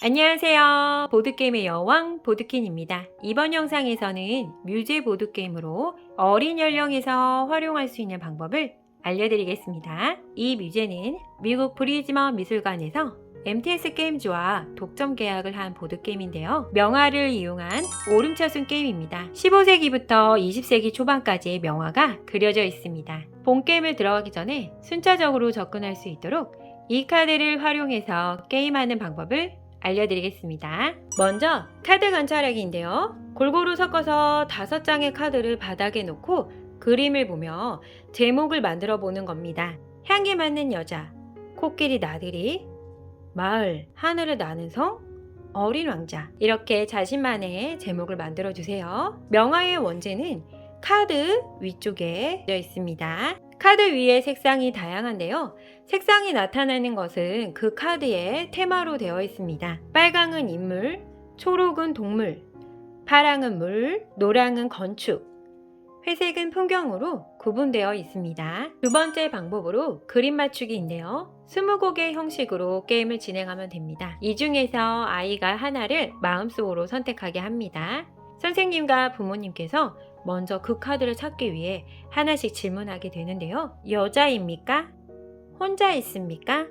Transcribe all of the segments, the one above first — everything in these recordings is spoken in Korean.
안녕하세요. 보드게임의 여왕 보드킨입니다. 이번 영상에서는 뮤제 보드게임으로 어린 연령에서 활용할 수 있는 방법을 알려드리겠습니다. 이 뮤제는 미국 브리즈먼 미술관에서 MTS 게임즈와 독점 계약을 한 보드게임인데요. 명화를 이용한 오름차순 게임입니다. 15세기부터 20세기 초반까지의 명화가 그려져 있습니다. 본 게임을 들어가기 전에 순차적으로 접근할 수 있도록 이 카드를 활용해서 게임하는 방법을 알려드리겠습니다. 먼저 카드 관찰하기인데요. 골고루 섞어서 다섯 장의 카드를 바닥에 놓고 그림을 보며 제목을 만들어 보는 겁니다. 향기 맡는 여자, 코끼리 나들이, 마을, 하늘을 나는 성, 어린 왕자 이렇게 자신만의 제목을 만들어 주세요. 명화의 원제는 카드 위쪽에 되어 있습니다. 카드 위에 색상이 다양한데요. 색상이 나타나는 것은 그 카드의 테마로 되어 있습니다. 빨강은 인물, 초록은 동물, 파랑은 물, 노랑은 건축, 회색은 풍경으로 구분되어 있습니다. 두 번째 방법으로 그림 맞추기인데요. 20곡의 형식으로 게임을 진행하면 됩니다. 이 중에서 아이가 하나를 마음속으로 선택하게 합니다. 선생님과 부모님께서 먼저 그 카드를 찾기 위해 하나씩 질문하게 되는데요. 여자입니까? 혼자 있습니까?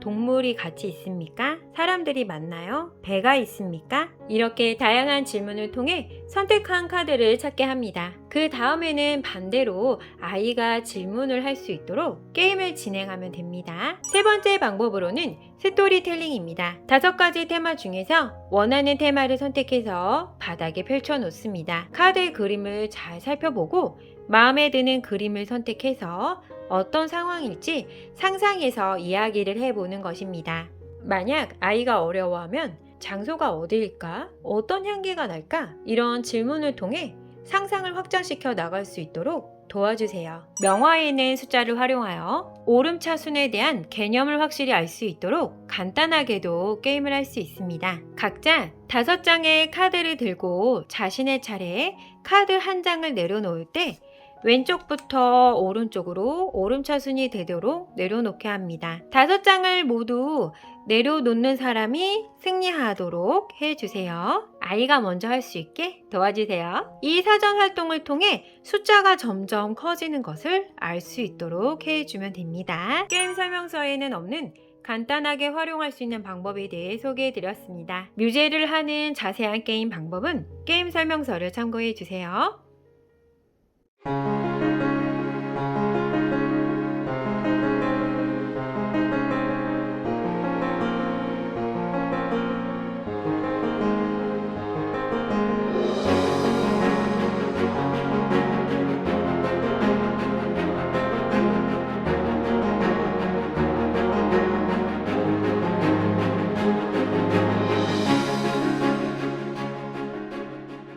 동물이 같이 있습니까? 사람들이 많나요? 배가 있습니까? 이렇게 다양한 질문을 통해 선택한 카드를 찾게 합니다. 그 다음에는 반대로 아이가 질문을 할 수 있도록 게임을 진행하면 됩니다. 세 번째 방법으로는 스토리텔링입니다. 다섯 가지 테마 중에서 원하는 테마를 선택해서 바닥에 펼쳐 놓습니다. 카드의 그림을 잘 살펴보고 마음에 드는 그림을 선택해서 어떤 상황일지 상상해서 이야기를 해보는 것입니다. 만약 아이가 어려워하면 장소가 어디일까? 어떤 향기가 날까? 이런 질문을 통해 상상을 확장시켜 나갈 수 있도록 도와주세요. 명화에는 숫자를 활용하여 오름차순에 대한 개념을 확실히 알 수 있도록 간단하게도 게임을 할 수 있습니다. 각자 다섯 장의 카드를 들고 자신의 차례에 카드 한 장을 내려놓을 때 왼쪽부터 오른쪽으로 오름차순이 되도록 내려놓게 합니다. 다섯 장을 모두 내려놓는 사람이 승리하도록 해주세요. 아이가 먼저 할 수 있게 도와주세요. 이 사전 활동을 통해 숫자가 점점 커지는 것을 알 수 있도록 해주면 됩니다. 게임 설명서에는 없는 간단하게 활용할 수 있는 방법에 대해 소개해 드렸습니다. 뮤제를 하는 자세한 게임 방법은 게임 설명서를 참고해 주세요. Thank you.